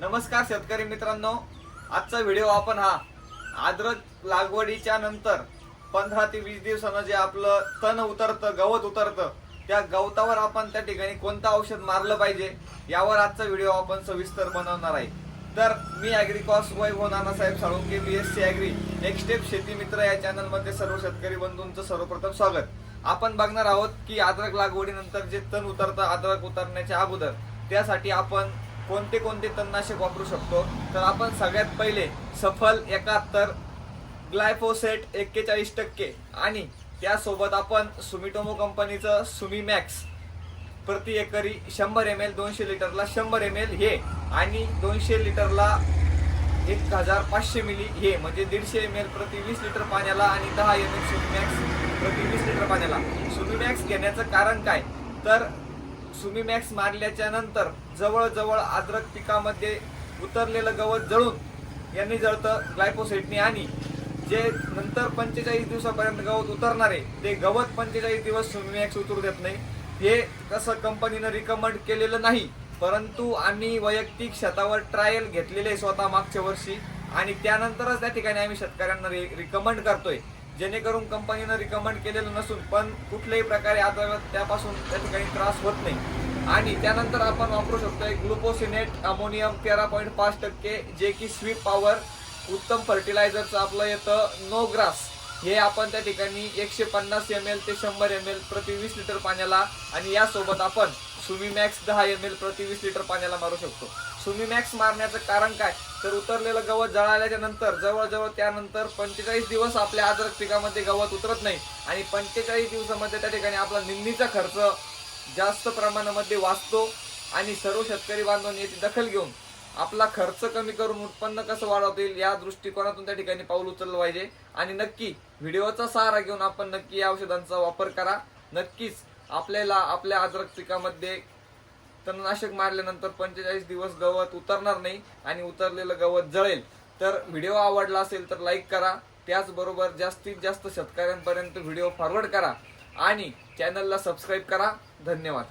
नमस्कार शेतकरी मित्रांनो. आजचा व्हिडिओ आपण हा आद्रक लागवडीच्या नंतर पंधरा ते वीस दिवसानं जे आपलं तण उतरतं गवत उतरतं त्या गवतावर आपण त्या ठिकाणी कोणतं औषध मारलं पाहिजे यावर आजचा व्हिडिओ आपण सविस्तर बनवणार आहे. तर मी अॅग्रिकॉस वैभव हो Nanasaheb Salunke B S C agri next step शेती मित्र या चॅनलमध्ये सर्व शेतकरी बंधूंचं सर्वप्रथम स्वागत. आपण बघणार आहोत की अद्रक लागवडीनंतर जे तण उतरतं अद्रक उतरण्याच्या अगोदर त्यासाठी आपण कोणते कोणते तणनाशक वापरू शकतो? तर आपण सगळ्यात पहिले सफल एकाहत्तर ग्लायफोसेट एक्केचाळीस टक्के आणि त्यासोबत आपण सुमिटोमो कंपनीचं सुमीमॅक्स प्रति एकरी शंभर एम एल दोनशे लिटरला शंभर एम एल हे आणि दोनशे लिटरला एक हजार पाचशे मिली हे म्हणजे दीडशे एम एल प्रति वीस लिटर पाण्याला आणि दहा एम एल सुमीमॅक्स प्रति वीस लिटर पाण्याला. सुमीमॅक्स घेण्याचं कारण काय? तर सुमीमॅक्स मारल्याच्या नंतर जवळजवळ अद्रक पिकामध्ये उतरलेलं गवत जळून यांनी जळतं ग्लायपोसेटने आणि जे नंतर पंचेचाळीस दिवसापर्यंत गवत उतरणार आहे ते गवत पंचेचाळीस दिवस सुमीमॅक्स उतरू देत नाही. हे कसं कंपनीनं रिकमेंड केलेलं नाही परंतु आम्ही वैयक्तिक शेतावर ट्रायल घेतलेले आहे स्वतः मागच्या वर्षी आणि त्यानंतरच त्या ठिकाणी आम्ही शेतकऱ्यांना रिकमेंड करतोय. जेणेकरून कंपनीनं रिकमेंड केलेलं नसून पण कुठल्याही प्रकारे आता त्यापासून त्या ठिकाणी त्रास होत नाही. आणि त्यानंतर आपण वापरू शकतोय ग्लुकोसिनेट अमोनियम तेरा पॉईंट पाच टक्के जे की स्वीप पॉवर उत्तम फर्टिलायझरचं आपलं येतं नो ग्रास हे आपण त्या ठिकाणी एकशे पन्नास एम एल ते शंभर एम एल प्रति वीस लिटर पाण्याला आणि यासोबत आपण सुमीमॅक्स दहा एम एल प्रति वीस लिटर पाण्याला मारू शकतो. सुमीमॅक्स मारण्याचं कारण काय? तर उतरलेलं गवत जळाल्याच्या नंतर जवळजवळ त्यानंतर पंचेचाळीस दिवस आपल्या अद्रक पिकामध्ये गवत उतरत नाही. आणि पंचेचाळीस दिवसामध्ये त्या ठिकाणी आपला निंदीचा खर्च जास्त प्रमाणामध्ये वाचतो आणि सर्व शेतकरी बांधवांनी याची दखल घेऊन आपला खर्च कमी करून उत्पन्न कसं वाढवता येईल या दृष्टिकोनातून त्या ठिकाणी पाऊल उचललं पाहिजे. आणि नक्की व्हिडिओचा सहारा घेऊन आपण नक्की या औषधांचा वापर करा. नक्कीच आपल्याला आपल्या अद्रक पिकामध्ये तणनाशक मारल्यानंतर पंचेचाळीस दिवस गवत उतरणार नाही आणि उतरलेलं गवत जळेल. तर व्हिडिओ आवडला असेल तर लाईक करा. त्याचबरोबर जास्तीत जास्त शेतकऱ्यांपर्यंत व्हिडिओ फॉरवर्ड करा. आणि चॅनलला सबस्क्राईब करा. धन्यवाद.